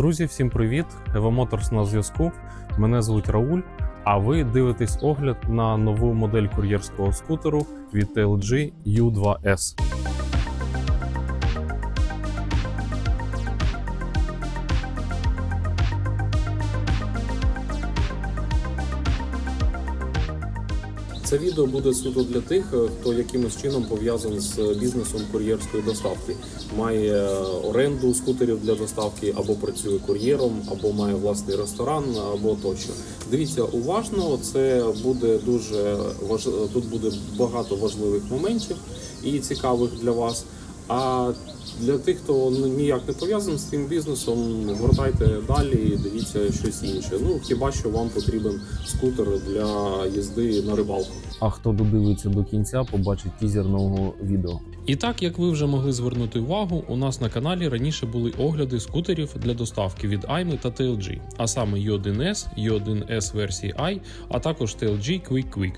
Друзі, всім привіт! Евомоторс на зв'язку. Мене звуть Рауль. А ви дивитесь огляд на нову модель кур'єрського скутеру від LG U2S. Це відео буде суто для тих, е, хто якимось чином пов'язаний з бізнесом кур'єрської доставки, має е, оренду скутерів для доставки, або працює кур'єром, або має власний ресторан, або тощо. Дивіться уважно, це буде дуже важ... тут буде багато важливих моментів і цікавих для вас. А для тих, хто ніяк не пов'язаний з цим бізнесом, гортайте далі і дивіться щось інше. Ну хіба що вам потрібен скутер для їзди на рибалку. А хто додивиться до кінця, побачить тізер нового відео. І так, як ви вже могли звернути увагу, у нас на каналі раніше були огляди скутерів для доставки від AIME та TLG, а саме U1S, U1S версії I, а також TLG Quick Quick.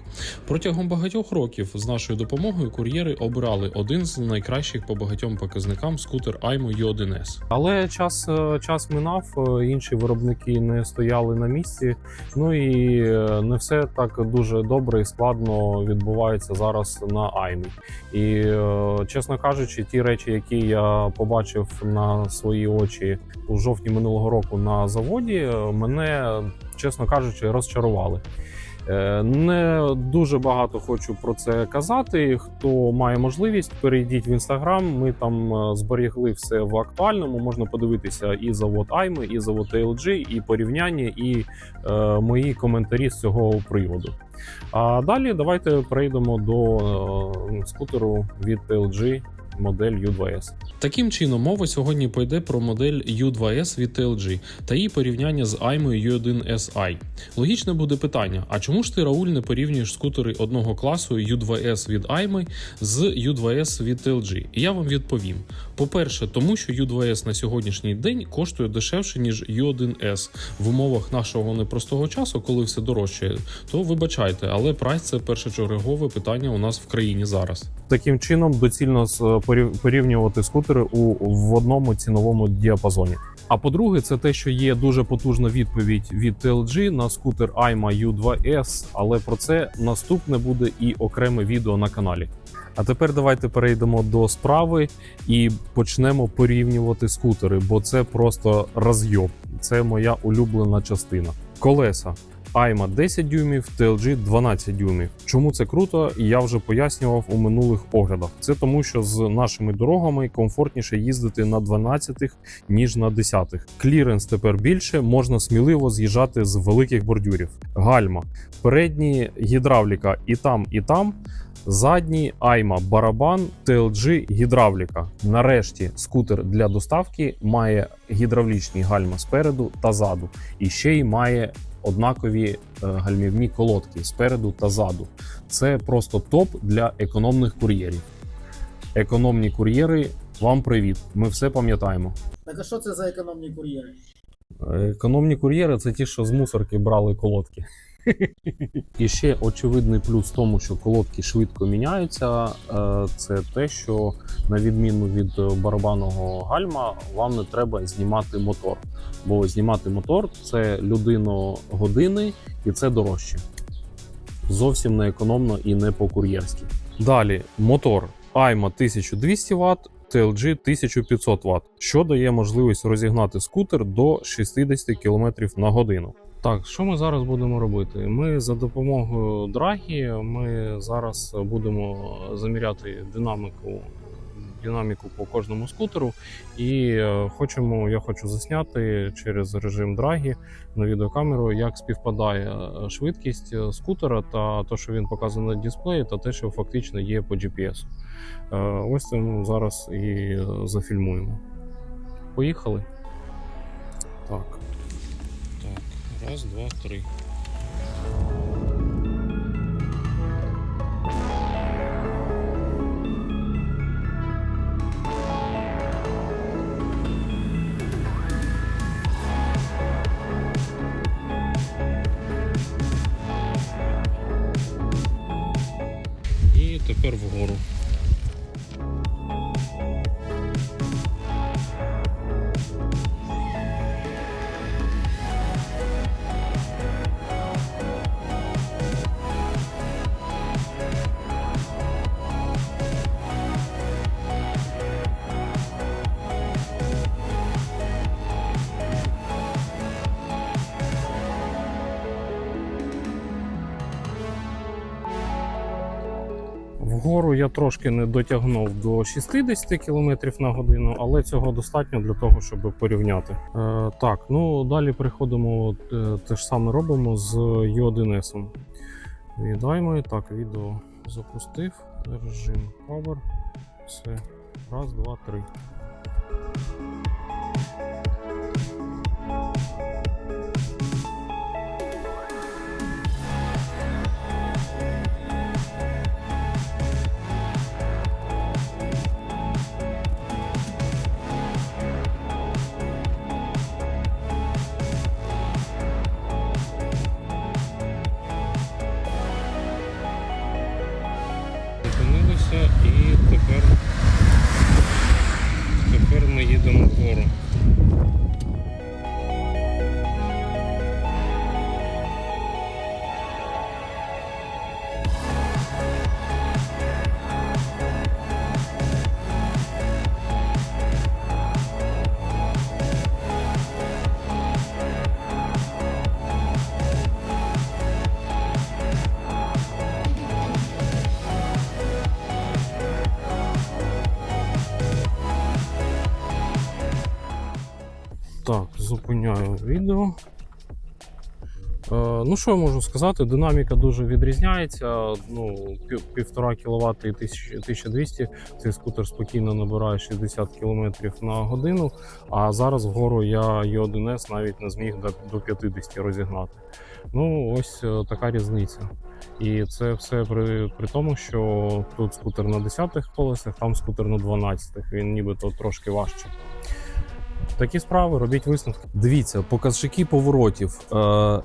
Протягом багатьох років з нашою допомогою кур'єри обирали один з найкращих по багатьом показникам скутер AIME U1S. Але час, е, час минав, е, інші виробники не стояли на місці. Ну і е, не все так дуже добре і складно відбувається зараз на Аймі. І е, чесно кажучи, ті речі, які я побачив на свої очі у жовтні минулого року на заводі, е, мене, чесно кажучи, розчарували. Е, Не дуже багато хочу про це казати. Хто має можливість, перейдіть в інстаграм. Ми там е, зберігли все в актуальному. Можна подивитися і завод Айми, і завод LG, і порівняння, і е, мої коментарі з цього приводу. А далі давайте перейдемо до е, скутеру від LG модель U2S. Таким чином, мова сьогодні пойде про модель U2S від TLG та її порівняння з AIME U1SI. Логічне буде питання: а чому ж ти, Рауль, не порівнюєш скутери одного класу U2S від AIME з U2S від TLG? І я вам відповім: по-перше, тому що U2S на сьогоднішній день коштує дешевше, ніж U1S в умовах нашого непростого часу, коли все дорожчає, то вибачайте, але прайс це першочергове питання у нас в країні зараз. Таким чином доцільно з- порів- порівнювати скутери у в одному ціновому діапазоні. А по-друге, це те, що є дуже потужна відповідь від LG на скутер AIMA U2S, але про це наступне буде і окреме відео на каналі. А тепер давайте перейдемо до справи і почнемо порівнювати скутери, бо це просто розйоб. Це моя улюблена частина. Колеса. Айма 10 дюймів, TLG 12 дюймів. Чому це круто? Я вже пояснював у минулих оглядах. Це тому, що з нашими дорогами комфортніше їздити на 12 ніж на 10 Кліренс тепер більше, можна сміливо з'їжджати з великих бордюрів. Гальма, передні гідравліка і там, і там. Задній айма барабан TLG гідравліка. Нарешті скутер для доставки має гідравлічні гальма спереду та ззаду, і ще й має однакові е, гальмівні колодки спереду та ззаду. Це просто топ для економних кур'єрів. Економні кур'єри, вам привіт! Ми все пам'ятаємо. Так а що це за економні кур'єри? Економні кур'єри це ті, що з мусорки брали колодки. І ще очевидний плюс в тому, що колодки швидко міняються. е, Це те, що на відміну від е, барабанного гальма, вам не треба знімати мотор. Бо знімати мотор це людино години і це дорожче. Зовсім не економно і не по-кур'єрськи. Далі мотор AIMA 1200 Вт, TLG 1500 Вт, що дає можливість розігнати скутер до 60 км на годину. Так, що ми зараз будемо робити? Ми за допомогою драгі ми зараз будемо заміряти динаміку. Динаміку по кожному скутеру, і е, хочемо, я хочу засняти через режим драгі на відеокамеру, як співпадає е, швидкість е, скутера та те, що він показує на дисплеї, та те, що фактично є по GPS. Ось це ми зараз і зафільмуємо. Поїхали. Так. Раз, два, три. Вгору я трошки не дотягнув до 60 км на годину, але цього достатньо для того, щоб порівняти. Е, так, ну далі переходимо, е, те ж саме робимо з U1S. Відаймо Так, відео запустив. Режим Power. Все. Раз, два, три. Тепер, тепер ми їдемо вгору. Так, зупиняю відео. Е, ну, що я можу сказати? Динаміка дуже відрізняється. Ну, пів- півтора кВт і 1000 1200. Цей скутер спокійно набирає 60 км на годину. А зараз вгору я Ю1С навіть не зміг до, до 50 розігнати. Ну, ось е, така різниця. І це все при, при тому, що тут скутер на 10-х колесах, там скутер на 12-х. Він нібито трошки важче. Такі справи, робіть висновки. Дивіться, показники поворотів. Е,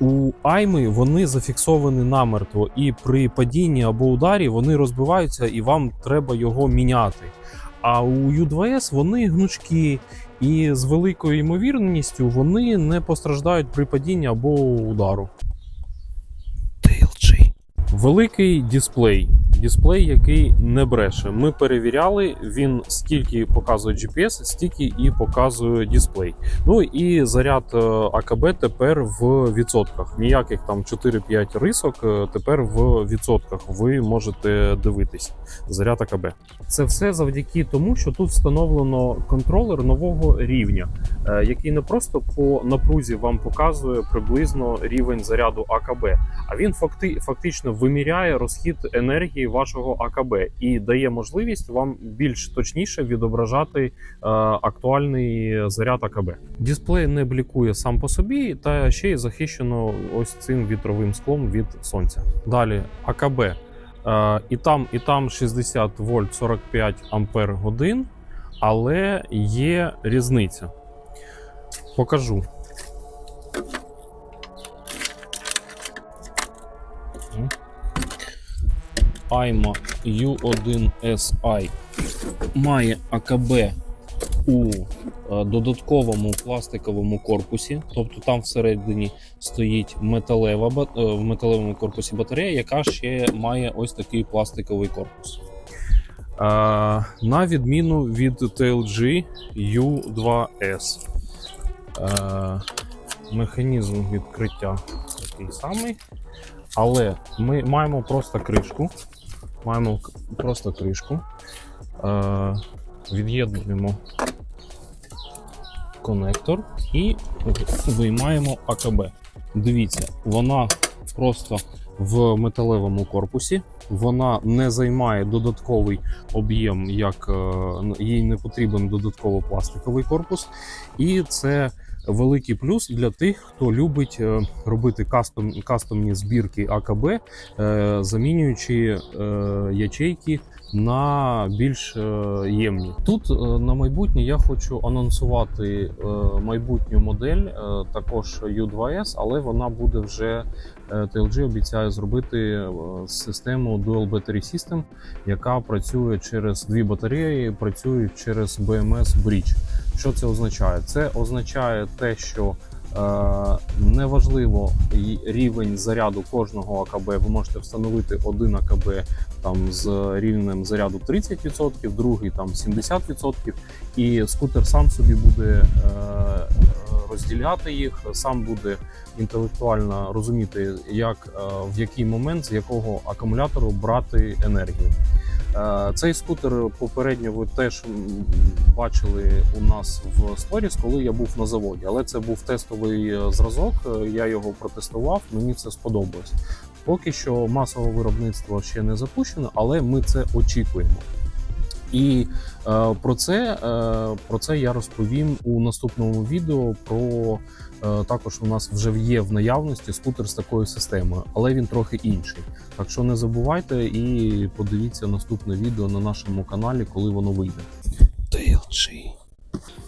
у Айми вони зафіксовані намертво, і при падінні або ударі вони розбиваються, і вам треба його міняти. А у U2S вони гнучкі, і з великою ймовірністю вони не постраждають при падінні або удару. TLG. Великий дисплей. Дисплей, який не бреше. Ми перевіряли, він стільки показує GPS, стільки і показує дисплей. Ну і заряд е, АКБ тепер в відсотках. Ніяких там 4-5 рисок, е, тепер в відсотках ви можете дивитись. Заряд АКБ. Це все завдяки тому, що тут встановлено контролер нового рівня, е, який не просто по напрузі вам показує приблизно рівень заряду АКБ, а він факти, фактично виміряє розхід енергії вашого АКБ і дає можливість вам більш точніше відображати е, актуальний заряд АКБ. Дисплей не блікує сам по собі, та ще й захищено ось цим вітровим склом від сонця. Далі АКБ. Е, і там, і там 60 вольт 45 ампер годин, але є різниця. Покажу. Айма U1SI має АКБ у е, додатковому пластиковому корпусі, тобто там всередині стоїть металева е, в металевому корпусі батарея, яка ще має ось такий пластиковий корпус. На відміну від TLG U2S. Е, механізм відкриття такий самий. Але ми маємо просто кришку. Маємо просто кришку. Е, від'єднуємо конектор і виймаємо АКБ. Дивіться, вона просто в металевому корпусі. Вона не займає додатковий об'єм, як е, їй не потрібен додатково пластиковий корпус. І це великий плюс для тих, хто любить е, робити кастом, кастомні збірки АКБ, е, замінюючи е, ячейки на більш ємні. Тут на майбутнє я хочу анонсувати майбутню модель, також U2S, але вона буде вже TLG обіцяє зробити систему Dual Battery System, яка працює через дві батареї, працює через BMS Bridge. Що це означає? Це означає те, що е, неважливо рівень заряду кожного АКБ. Ви можете встановити один АКБ там з рівнем заряду 30%, другий там 70%, і скутер сам собі буде е, розділяти їх, сам буде інтелектуально розуміти, як е, в який момент з якого акумулятору брати енергію. Е, Цей скутер попередньо ви теж бачили у нас в сторіс, коли я був на заводі. Але це був тестовий е, зразок. е, Я його протестував. Мені це сподобалось. Поки що масове виробництво ще не запущено, але ми це очікуємо. І е, про це е, про це я розповім у наступному відео. Про е, також у нас вже є в наявності скутер з такою системою, але він трохи інший. Так що не забувайте і подивіться наступне відео на нашому каналі, коли воно вийде. TLG.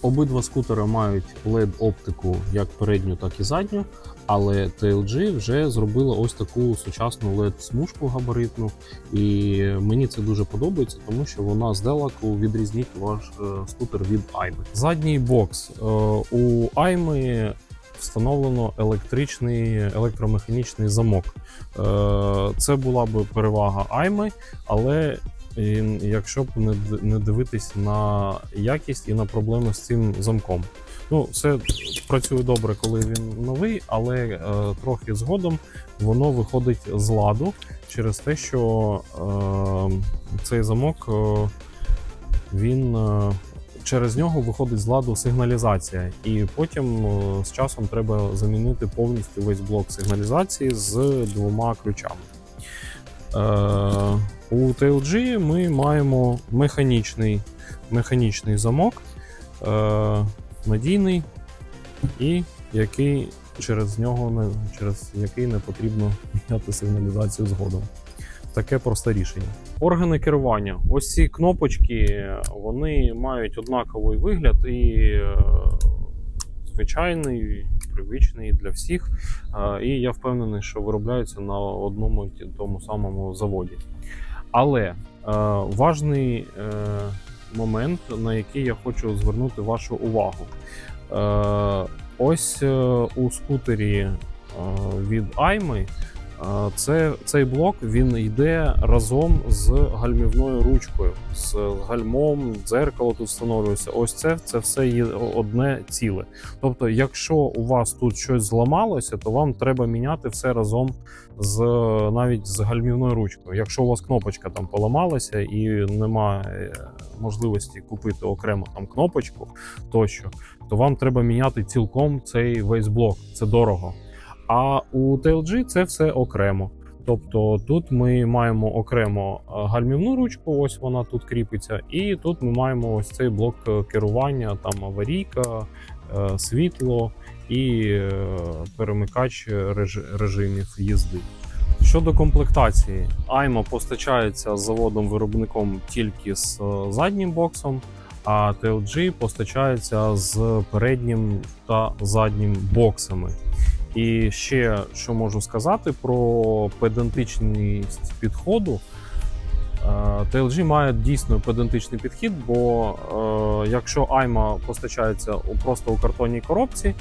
Обидва скутери мають led оптику як передню, так і задню. Але TLG вже зробила ось таку сучасну led смужку габаритну, і мені це дуже подобається, тому що вона здалеку відрізнить ваш е, скутер від Айми. Задній бокс Е, у Айми встановлено електричний електромеханічний замок. Е, Це була би перевага Айми, але і якщо б не не дивитись на якість і на проблеми з цим замком. Ну, все працює добре, коли він новий, але е, трохи згодом воно виходить з ладу через те, що е, цей замок е, він е, через нього виходить з ладу сигналізація, і потім е, з часом треба замінити повністю весь блок сигналізації з двома ключами. Е, у TLG ми маємо механічний, механічний замок, е, надійний і який через нього не через який не потрібно міняти сигналізацію згодом. Таке просте рішення. Органи керування. Ось ці кнопочки вони мають однаковий вигляд і е, звичайний, привичний для всіх. І я впевнений, що виробляються на одному і тому самому заводі. Але е, важний е, момент, на який я хочу звернути вашу увагу. Е, ось у скутері від Айми це, цей блок він йде разом з гальмівною ручкою, з гальмом, дзеркало тут встановлюється. Ось це, це все є одне ціле. Тобто, якщо у вас тут щось зламалося, то вам треба міняти все разом з навіть з гальмівною ручкою. Якщо у вас кнопочка там поламалася і немає можливості купити окремо там кнопочку тощо, то вам треба міняти цілком цей весь блок. Це дорого. А у TLG це все окремо. Тобто тут ми маємо окремо е, гальмівну ручку, ось вона тут кріпиться, і тут ми маємо ось цей блок е, керування, там аварійка, е, світло і перемикач режимів їзди. Щодо комплектації, Айма постачається заводом-виробником тільки з заднім боксом, а TLG постачається з переднім та заднім боксами. І ще що можу сказати про педантичність підходу. Е, TLG має дійсно педантичний підхід, бо е, якщо Айма постачається просто у картонній коробці,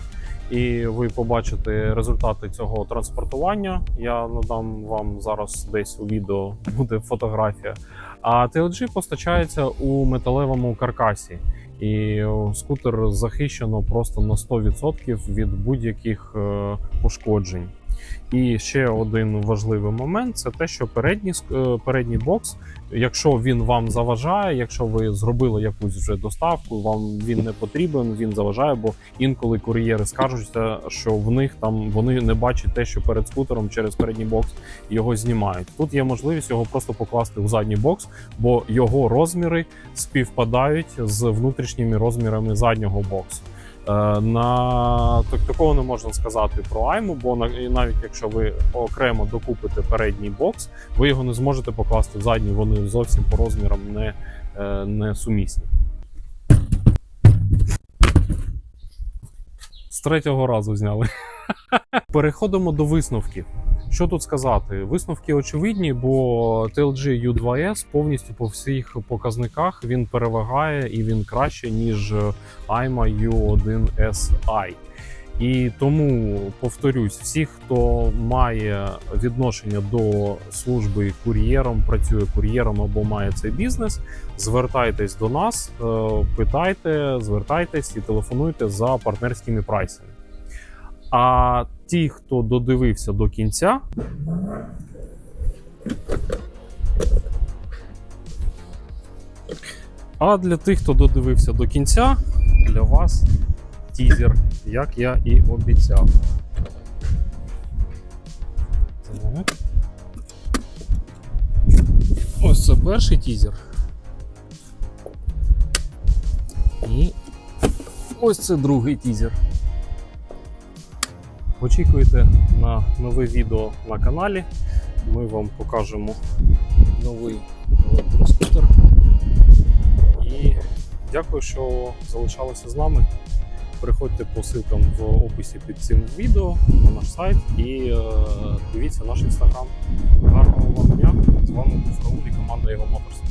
і ви побачите результати цього транспортування, я надам вам зараз десь у відео буде фотографія. А TLG постачається у металевому каркасі. І скутер захищено просто на 100% від будь-яких е, пошкоджень. І ще один важливий момент це те, що передній е, передній бокс, якщо він вам заважає, якщо ви зробили якусь вже доставку, вам він не потрібен, він заважає, бо інколи кур'єри скаржуться, що в них там вони не бачать те, що перед скутером через передній бокс його знімають. Тут є можливість його просто покласти у задній бокс, бо його розміри співпадають з внутрішніми розмірами заднього боксу. Е, На так такого не можна сказати про Айму, бо навіть якщо ви окремо докупите передній бокс, ви його не зможете покласти в задній. Вони зовсім по розмірам не, е, не сумісні. З третього разу зняли. Переходимо до висновків. Що тут сказати? Висновки очевидні, бо TLG U2S повністю по всіх показниках він перевагає і він краще, ніж AIMA U1SI. І тому повторюсь, всі, хто має відношення до служби кур'єром, працює кур'єром або має цей бізнес, звертайтесь до нас, е, питайте, звертайтесь і телефонуйте за партнерськими прайсами. А ті, хто додивився до кінця, а для тих, хто додивився до кінця, для вас тізер, як я і обіцяв. Так. Ось це перший тізер. І ось це другий тізер. Очікуйте на нове відео на каналі. Ми вам покажемо новий електроскутер. І дякую, що залишалися з нами. Переходьте по ссылкам в описі під цим відео на наш сайт і е, дивіться наш інстаграм. Гарного вам дня! З вами був Рауль і команда Його Моторс.